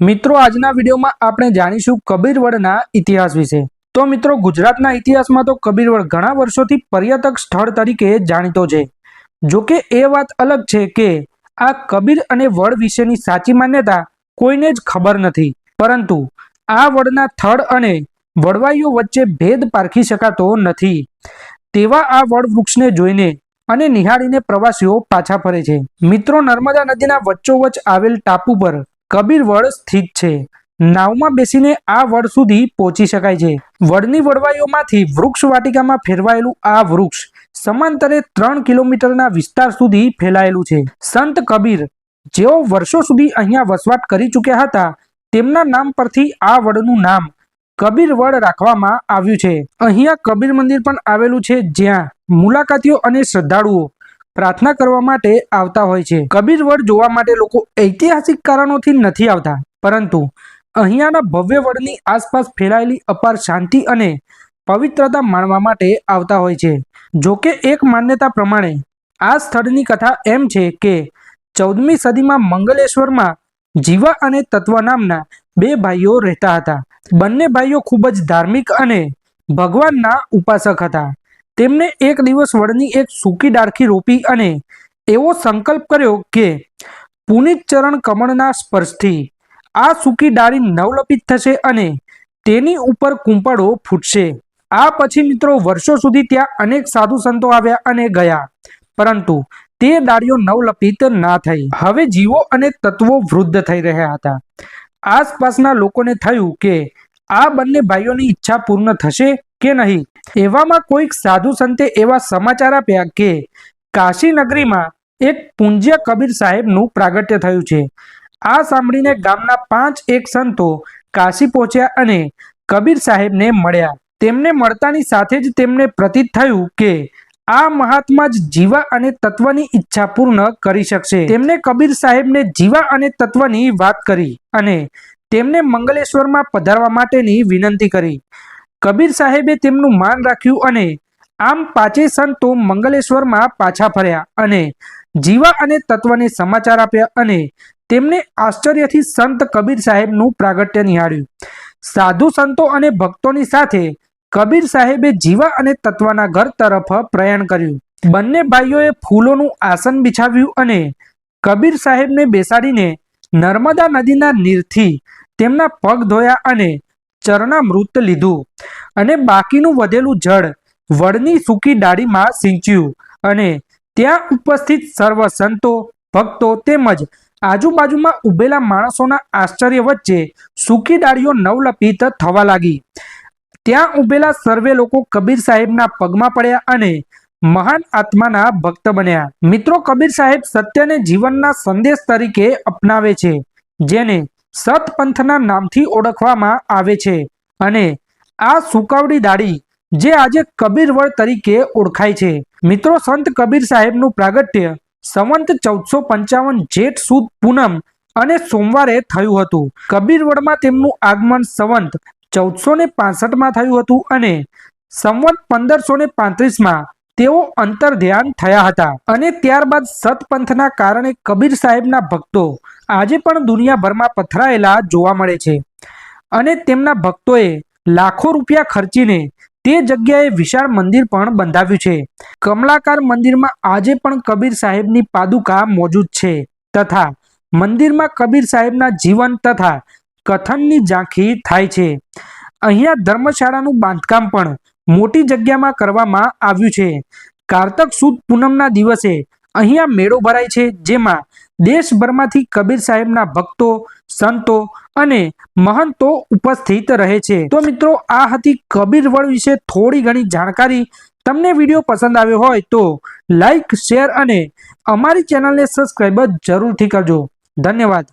મિત્રો, આજના વિડીયોમાં આપણે જાણીશું કબીરવડના ઇતિહાસ વિશે. તો મિત્રો, ગુજરાતના ઇતિહાસમાં તો કબીરવડ ઘણા વર્ષોથી પર્યટક સ્થળ તરીકે જાણીતો છે. જોકે એ વાત અલગ છે કે આ કબીર અને વડ વિશેની સાચી માન્યતા કોઈને જ ખબર નથી. પરંતુ આ વડના થડ અને વડવાઈઓ વચ્ચે ભેદ પારખી શકાતો નથી. તેવા આ વડ વૃક્ષને જોઈને અને નિહાળીને પ્રવાસીઓ પાછા ફરે છે. મિત્રો, નર્મદા નદીના વચ્ચોવચ્ચ આવેલ ટાપુ પર કબીર વડ સ્થિત છે. નાવમાં બેસીને આ વડ સુધી પહોંચી શકાય છે. વડની વડવાઈઓમાંથી વૃક્ષ વાટિકામાં ફેરવાયેલું આ વૃક્ષ સમાંતરે ત્રણ કિલોમીટરના વિસ્તાર સુધી ફેલાયેલું છે. સંત કબીર જેઓ વર્ષો સુધી અહીંયા વસવાટ કરી ચૂક્યા હતા, તેમના નામ પરથી આ વડનું નામ કબીર વડ રાખવામાં આવ્યું છે. અહીંયા કબીર મંદિર પણ આવેલું છે જ્યાં મુલાકાતીઓ અને શ્રદ્ધાળુઓ પ્રાર્થના કરવા માટે આવતા હોય છે. કબીર વડ જોવા માટે લોકો ઐતિહાસિક કારણોથી નથી આવતા, પરંતુ અહીંયાના ભવ્ય વડની આસપાસ ફેલાયેલી અપાર શાંતિ અને પવિત્રતા માણવા માટે આવતા હોય છે. જોકે એક માન્યતા પ્રમાણે, આ સ્થળની કથા એમ છે કે ચૌદમી સદીમાં મંગલેશ્વરમાં જીવા અને તત્વ નામના બે ભાઈઓ રહેતા હતા. બંને ભાઈઓ ખૂબ જ ધાર્મિક અને ભગવાનના ઉપાસક હતા. તેમને એક દિવસ વડની એક સૂકી ડાળખી રોપી અને એવો સંકલ્પ કર્યો કે પુનિત ચરણ કમળના સ્પર્શથી આ સૂકી ડાળી નવલપિત થશે અને તેની ઉપર કુંપળો ફૂટશે. આ પછી મિત્રો વર્ષો સુધી ત્યાં અનેક સાધુ સંતો આવ્યા અને ગયા, પરંતુ તે ડાળીઓ નવલપિત ના થઈ. હવે જીવો અને તત્વો વૃદ્ધ થઈ રહ્યા હતા. આસપાસના લોકોને થયું કે આ બંને ભાઈઓની ઈચ્છા પૂર્ણ થશે કે નહીં? એવામાં કોઈક સાધુ સંતે એવા સમાચાર આપ્યા કે કાશી નગરીમાં એક પૂંજ્ય કબીર સાહેબનું પ્રાગટ્ય થયું છે. આ સાંભળીને ગામના પાંચ એક સંતો કાશી પહોંચ્યા અને કબીર સાહેબને મળ્યા. તેમને મળતાની સાથે જ તેમને પ્રતીત થયું કે આ મહાત્મા જ જીવા અને તત્વની ઈચ્છા પૂર્ણ કરી શકશે. તેમને કબીર સાહેબને જીવા અને તત્વની વાત કરી અને તેમને મંગલેશ્વરમાં પધારવા માટેની વિનંતી કરી. કબીર સાહેબે તેમનું માન રાખ્યું અને આમ પાંચે સંતો મંગલેશ્વરમાં પાછા ફર્યા અને જીવા અને તત્વને સમાચાર આપ્યા અને તેમને આશ્ચર્યથી સંત કબીર સાહેબનું પ્રાગટ્ય નિહાળ્યું. સાધુ સંતો અને ભક્તોની સાથે કબીર સાહેબે જીવા અને તત્વના ઘર તરફ પ્રયાણ કર્યું. બંને ભાઈઓએ ફૂલોનું આસન બિછાવ્યું અને કબીર સાહેબને બેસાડીને નર્મદા નદીના નીરથી તેમના પગ ધોયા અને ચરણામૃત લીધું અને બાકીનું વધેલું જળ વડની સૂકી ડાળીમાં સિંચ્યું અને ત્યાં ઉપસ્થિત સર્વ સંતો, ભક્તો તેમજ આજુબાજુમાં ઉભેલા માણસોના આશ્ચર્ય વચ્ચે સૂકી ડાળીઓ નવલપિત થવા લાગી. ત્યાં ઉભેલા સર્વે લોકો કબીર સાહેબના પગમાં પડ્યા અને મહાન આત્માના ભક્ત બન્યા. મિત્રો, કબીર સાહેબ સત્યને જીવનના સંદેશ તરીકે અપનાવે છે, જેને સતપંથના નામથી ઓળખવામાં આવે છે અને આ સુકાવડી દાડી જે આજે કબીરવડ તરીકે ઓળખાય છે. મિત્રો, સંત કબીર સાહેબનું પ્રાગટ્ય સંવંત ચૌદસો પંચાવન જેઠ સુદ પૂનમ અને સોમવારે થયું હતું. કબીરવડમાં તેમનું આગમન સંવંત ચૌદસો ને પાસઠમાં થયું હતું અને સંવંત પંદરસો ને પાંત્રીસમાં તેઓ અંતર ધ્યાન થયા હતા અને ત્યારબાદ સતપંથના કારણે કબીર સાહેબના ભક્તો આજે પણ દુનિયાભરમાં પથરાયેલા જોવા મળે છે. અને તેમના ભક્તોએ લાખો રૂપિયા ખર્ચીને તે જગ્યાએ વિશાળ મંદિર પણ બંધાવ્યું છે. કમલાકાર મંદિરમાં આજે પણ કબીર સાહેબની પાદુકા મોજૂદ છે તથા મંદિરમાં કબીર સાહેબના જીવન તથા કથનની ઝાંખી થાય છે. અહીંયા ધર્મશાળાનું બાંધકામ પણ મોટી જગ્યામાં કરવામાં આવ્યું છે. કારતક સુદ પૂનમના દિવસે અહીંયા મેળો ભરાય છે, જેમાં દેશભરમાંથી કબીર સાહેબના ભક્તો, સંતો અને મહંતો ઉપસ્થિત રહે છે. તો મિત્રો, આ હતી કબીરવડ વિશે થોડી ઘણી જાણકારી. તમને વીડિયો પસંદ આવ્યો હોય તો લાઈક, શેર અને અમારી ચેનલને સબસ્ક્રાઈબ જરૂરથી કરજો. ધન્યવાદ.